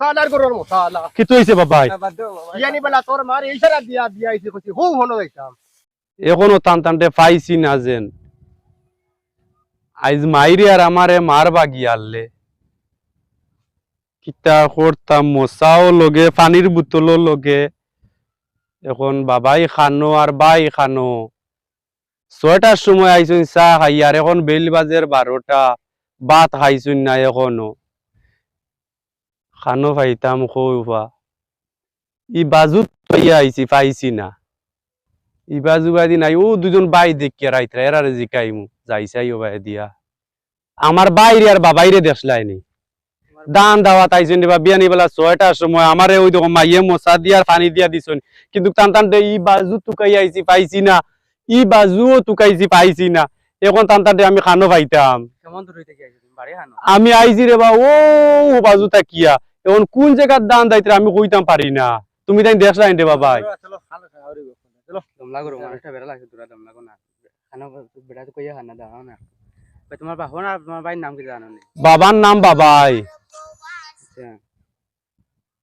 সালার গরুর মশালা। কিতো হইছে বাবাই? ইয়ানি বেলা তোর মার এই সারা দিয়া দিয়া আইছে কইছি হু হনো যাইতাম এখনও টান টানতে পাইছি না যেন। আইজ মাইরে আর আমারে মারবা গিয়ালে কিতা করতাম মশাও লগে পানির বোতলও লগে। এখন বাবাই খানো আর বাই খানো। ছয়টার সময় আইসুন চা খাই আর এখন বেল বাজের বারোটা। ভাত খাইছুন না এখনও। খানো পাইতাম খৌফা ই বাজুত পাইয়া আইছি পাইছি না। ইবা জুবা দি নাই ও দুজন বাই দেখিয়া রাইতরা এরারে জিকাইমু যাইছাই ও বাই দিয়া। আমার বাইরে আর বাবাইরে দেখলাই নি দান দাওয়া তাইছেন বা বিয়ানি বেলা ছয়টার সময় আমারে ওই দেখো মাইয়ে মশা দিয়ার পানি দিয়া দিছেন। কিন্তু টান টানতে ই বাজু তুকাই আইছি পাইছি না। ই বাজুও তুকাইছি পাইছি না। এখন টান টানতে আমি খানো পাইতাম আমি আইছি রে বা ও বাজু তাকিয়া। এখন কোন জায়গার দান দাইতে আমি কইতাম পারি না। তুমি তাই দেখলাই রে বাবাই। চলো খালো খাওয়ারি চলো দমলা করো মানুষটা বেড়া লাগছে দূরা দমলা করো না। খানো বেড়া তো কইয়া খানা দাও না। ভাই ভাইয়ের বাবার নাম বাবাই। আচ্ছা।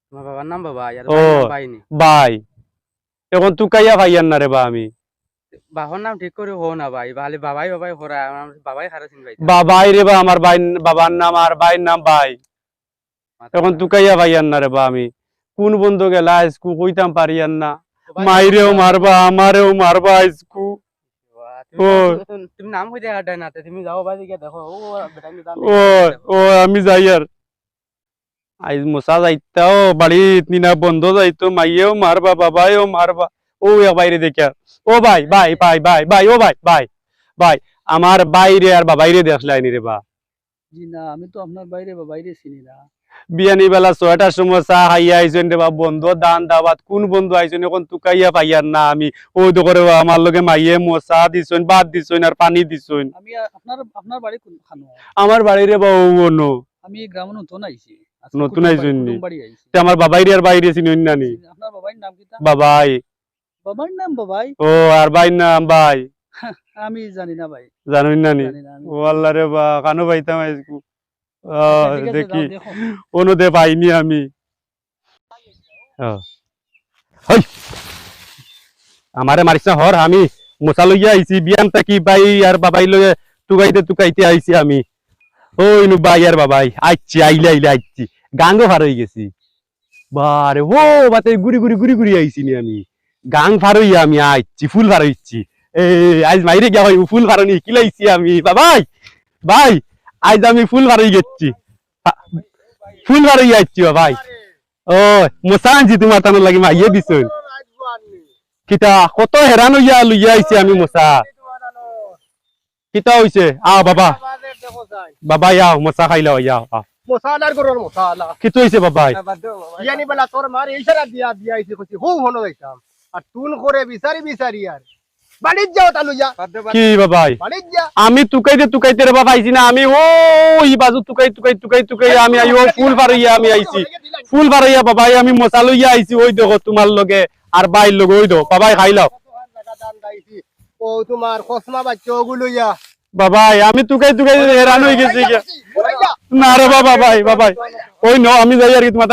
তোমার বাবার নাম বাবা আর ও। ভাই নি বাই। এখন তুকাইয়া ভাইয়ান না রে বা আমি। বাবার নাম ঠিক করে হো না ভাই ভালে বাবাই বাবাই হরা আমার বাবাই খারাপ চিন ভাই বাবাই রে বা আমার বাই বাবার নাম আর বাইর নাম বাই। এখন তুকাইয়া ভাইয়ান না রে বা আমি। কোন বন্ধু গেলা আজকু কইতাম পারিয়ান না। মাইরেও মারবা আমারেও মারবা আজকু ও। তুমি নাম কই দেখা দেয় না তে তুমি যাও বাড়ি গিয়ে দেখো। ও বেটা নি দাম ও ও আমি যাই আর। আইজ মশা যাইতাও বাড়িত নিনা বন্ধ যাইতো মাইয়েও মারবা বাবাইও মারবা। ও এক বাইরে দেখা ও ভাই ভাই ভাই ভাই ভাই ও ভাই ভাই ভাই আমার বাইরে আর বাবাইরে দেখলাই নি রে বা। জি না আমি তো আপনার বাইরে বা বাইরে চিনি না। বিয়ানি বেলা ছয়টার সময় চা খাইয়া আইছেন রে বা বন্ধু দান দাবাত কোন বন্ধু আইছেন এখন তুকাইয়া পাইয়ার না আমি। ওই তো করে আমার লগে মাইয়ে মশা দিছইন ভাত দিছইন আর পানি দিছইন আমার বাড়িরে বা ও আমি গ্রাম নতুন আইছি। নতুন কুটুম আইছেন বাড়ি- নি? কুটুম বাড়ি আইছি। তে আমার বাবাইরে আর বাইরে নানি আপনার বাবার নাম কি বাবাই। বাবার নাম বাবাই? ও আর বাইর নাম ভাই আমি জানি না ভাই। জানুন নানি ও আল্লাহ রে বা কানো পাইতাম আচ্ছা, আছে, দেখি। অনুদে পাইনি আমি। আমারে মারিস না হর আমি মশা লইয়া আইছি বিয়ান থাকি বাই আর বাবাই লগে টুকাইতে টুকাইতে আইছি আমি। ওই নু বাই আর বাবাই আইছি আইলে আইলে আইছি গাঙ্গ ফার হয়ে গেছি। বারে ও বাতে গুড়ি গুড়ি গুড়ি গুড়ি আইছি নি আমি। গাং ফার হইয়া আমি আইছি ফুল ফার হইছি এই আজ মাইরে গিয়া হয় ফুল ফারনি কিলাইছি আমি। বাবাই ভাই আজ আমি ফুল হয়ে গেছি ফুল হইয়া আইছি ভাই ও মশা আনছি তোমার তানো লাগি মাইয়ে দিছুন কিতা কত হেরান হইয়া লইয়া আইছি আমি মশা কিতা হইছে আ বাবা বাবা ইয়াও মশা খাইলাও ইয়াও আ। গরুর কিতো হইছে বাবা ইয়ানি বেলা তোর মার এই দিয়া দিয়া আইছে কইছি হু হনো যাইতাম আর তুন করে বিচারি বিচারি আর বাড়িত যাও তালু যা। কি বাবাই আমি তুকাইতে তুকাইতে রে বাবা আইছি না আমি ও ই বাজু তুকাই তুকাই তুকাই তুকাই আমি আই ও ফুল ফারইয়া আমি আইছি ফুল ফারইয়া বাবাই আমি মশা লইয়া আইছি ওই দেখো তোমার লগে আর বাইর লগে ওই দেখো। বাবাই খাইলাও ও তোমার কসমা বাচ্চা ওগুলো ইয়া। বাবাই আমি তুকাই তুকাই হেরান হয়ে গেছি। না রে বাবা ভাই বাবাই। ওই ন আমি যাই আর কি তোমার